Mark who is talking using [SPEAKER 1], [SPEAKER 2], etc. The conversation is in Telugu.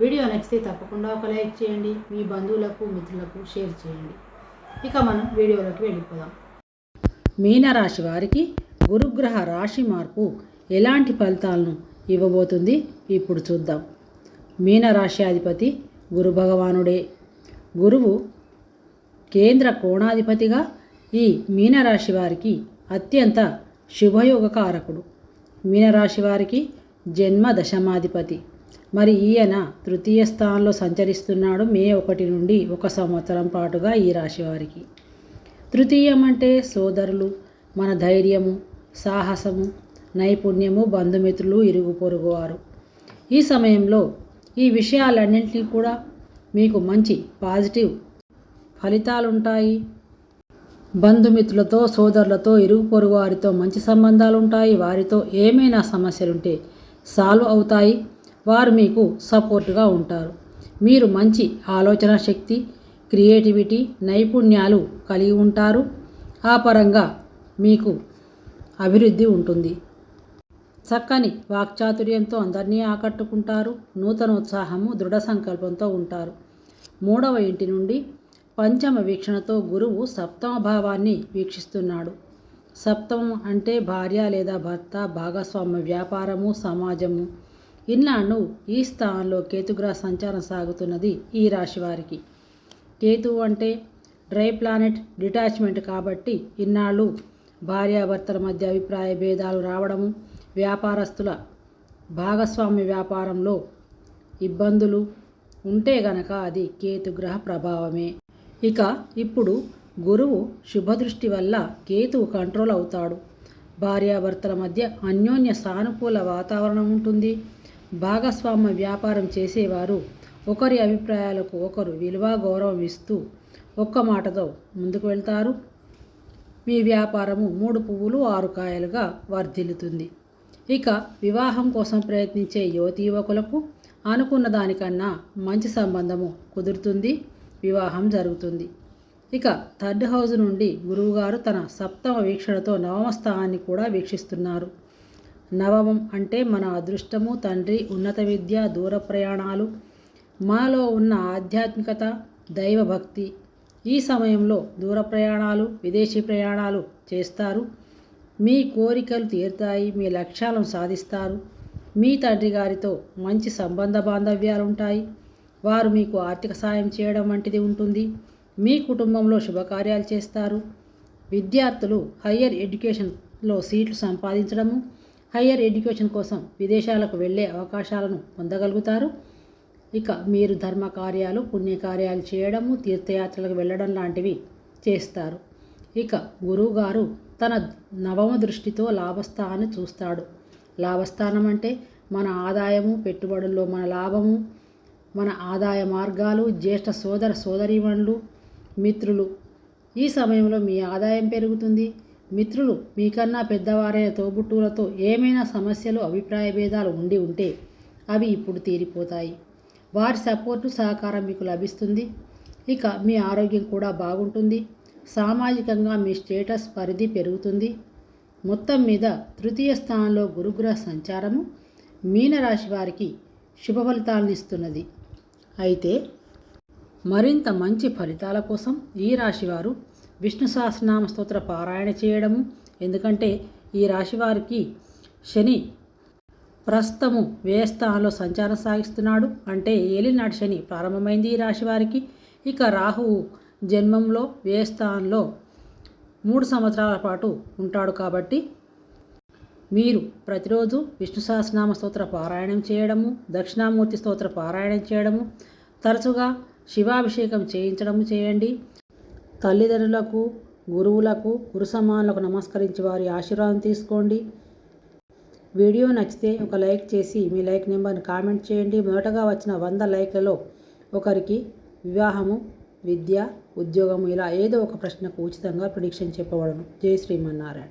[SPEAKER 1] వీడియో నచ్చితే తప్పకుండా ఒక లైక్ చేయండి మీ బంధువులకు మిత్రులకు షేర్ చేయండి. ఇక మనం వీడియోలోకి వెళ్ళిపోదాం. మీనరాశి వారికి గురుగ్రహ రాశి మార్పు ఎలాంటి ఫలితాలను ఇవ్వబోతుంది ఇప్పుడు చూద్దాం. మీనరాశి అధిపతి గురు భగవానుడే. గురువు కేంద్ర కోణాధిపతిగా ఈ మీనరాశి వారికి అత్యంత శుభయోగకారకుడు. మీనరాశి వారికి జన్మ దశమాధిపతి. మరి ఈయన తృతీయ స్థానంలో సంచరిస్తున్నాడు మే ఒకటి నుండి ఒక సంవత్సరం పాటుగా ఈ రాశివారికి తృతీయం అంటే సోదరులు మన ధైర్యము సాహసము నైపుణ్యము బంధుమిత్రులు ఇరుగు పొరుగువారు ఈ సమయంలో ఈ విషయాలన్నింటినీ కూడా మీకు మంచి పాజిటివ్ ఫలితాలుంటాయి. బంధుమిత్రులతో సోదరులతో ఇరుగు పొరుగు వారితో మంచి సంబంధాలు ఉంటాయి వారితో ఏమైనా సమస్యలుంటే సాల్వ్ అవుతాయి. వారు మీకు సపోర్టుగా ఉంటారు. మీరు మంచి ఆలోచన శక్తి క్రియేటివిటీ నైపుణ్యాలు కలిగి ఉంటారు. ఆ పరంగా మీకు అభివృద్ధి ఉంటుంది. చక్కని వాక్చాతుర్యంతో అందరినీ ఆకట్టుకుంటారు. నూతన ఉత్సాహము దృఢ సంకల్పంతో ఉంటారు. మూడవ ఇంటి నుండి పంచమ వీక్షణతో గురువు సప్తమ భావాన్ని వీక్షిస్తున్నాడు. సప్తమం అంటే భార్య లేదా భర్త భాగస్వామ్య వ్యాపారము సమాజము ఇన్నాళ్ళు ఈ స్థానంలో కేతుగ్రహ సంచారం సాగుతున్నది ఈ రాశి వారికి. కేతు అంటే డ్రై ప్లానెట్ డిటాచ్మెంట్ కాబట్టి ఇన్నాళ్ళు భార్యాభర్తల మధ్య అభిప్రాయ భేదాలు రావడము వ్యాపారస్తుల భాగస్వామ్య వ్యాపారంలో ఇబ్బందులు ఉంటే గనక అది కేతుగ్రహ ప్రభావమే. ఇక ఇప్పుడు గురువు శుభదృష్టి వల్ల కేతువు కంట్రోల్ అవుతాడు. భార్యాభర్తల మధ్య అన్యోన్య సానుకూల వాతావరణం ఉంటుంది. భాగస్వామ్య వ్యాపారం చేసేవారు. ఒకరి అభిప్రాయాలకు ఒకరు విలువ గౌరవం ఇస్తూ ఒక్క మాటతో ముందుకు వెళ్తారు. మీ వ్యాపారము మూడు పువ్వులు ఆరు కాయలుగా వర్ధిల్లుతుంది. ఇక వివాహం కోసం ప్రయత్నించే యువతి యువకులకు అనుకున్న దానికన్నా మంచి సంబంధము కుదురుతుంది. వివాహం జరుగుతుంది. ఇక థర్డ్ హౌస్ నుండి గురువుగారు తన సప్తమ వీక్షణతో నవమ స్థానాన్ని కూడా వీక్షిస్తున్నారు. నవమం అంటే మన అదృష్టము తండ్రి ఉన్నత విద్య దూర ప్రయాణాలు. మాలో ఉన్న ఆధ్యాత్మికత దైవభక్తి ఈ సమయంలో దూర ప్రయాణాలు విదేశీ ప్రయాణాలు చేస్తారు. మీ కోరికలు తీరుతాయి మీ లక్ష్యాలను సాధిస్తారు. మీ తండ్రి గారితో మంచి సంబంధ బాంధవ్యాలు ఉంటాయి వారు మీకు ఆర్థిక సాయం చేయడం వంటిది ఉంటుంది. మీ కుటుంబంలో శుభకార్యాలు చేస్తారు. విద్యార్థులు హయ్యర్ ఎడ్యుకేషన్లో సీట్లు సంపాదించడము హయ్యర్ ఎడ్యుకేషన్ కోసం విదేశాలకు వెళ్ళే అవకాశాలను పొందగలుగుతారు. ఇక మీరు ధర్మ కార్యాలు పుణ్యకార్యాలు చేయడము తీర్థయాత్రలకు వెళ్ళడం లాంటివి చేస్తారు. ఇక గురువుగారు తన నవమ దృష్టితో లాభస్థానాన్ని చూస్తాడు. లాభస్థానం అంటే మన ఆదాయము పెట్టుబడుల్లో మన లాభము మన ఆదాయ మార్గాలు జ్యేష్ఠ సోదర సోదరీమణులు మిత్రులు. ఈ సమయంలో మీ ఆదాయం పెరుగుతుంది. మిత్రులు మీకన్నా పెద్దవారైన తోబుట్టువులతో ఏమైనా సమస్యలు అభిప్రాయ భేదాలు ఉండి ఉంటే అవి ఇప్పుడు తీరిపోతాయి. వారి సపోర్టు సహకారం మీకు లభిస్తుంది. ఇక మీ ఆరోగ్యం కూడా బాగుంటుంది. సామాజికంగా మీ స్టేటస్ పరిధి పెరుగుతుంది. మొత్తం మీద తృతీయ స్థానంలో గురుగ్రహ సంచారము మీనరాశి వారికి శుభ ఫలితాలను ఇస్తున్నది. అయితే మరింత మంచి ఫలితాల కోసం ఈ రాశివారు విష్ణు సహస్రనామ స్తోత్ర పారాయణ చేయడము. ఎందుకంటే ఈ రాశి వారికి శని ప్రస్తుతము వ్యయస్థానంలో సంచారం సాగిస్తున్నాడు. అంటే ఏలినాటి శని ప్రారంభమైంది ఈ రాశి వారికి. ఇక రాహువు జన్మంలో వ్యయస్థానంలో మూడు సంవత్సరాల పాటు ఉంటాడు కాబట్టి మీరు ప్రతిరోజు విష్ణు సహస్రనామ స్తోత్ర పారాయణం చేయడము దక్షిణామూర్తి స్తోత్ర పారాయణం చేయడము తరచుగా శివాభిషేకం చేయించడము చేయండి. తల్లిదండ్రులకు గురువులకు గురు సమానులకు నమస్కరించి వారి ఆశీర్వాదం తీసుకోండి. వీడియో నచ్చితే ఒక లైక్ చేసి మీ లైక్ నెంబర్ని కామెంట్ చేయండి. మొదటగా వచ్చిన వంద లైక్లలో ఒకరికి వివాహము విద్య ఉద్యోగము ఇలా ఏదో ఒక ప్రశ్నకు ఉచితంగా ప్రిడిక్షన్ చెప్పబడను. జై శ్రీమన్నారాయణ.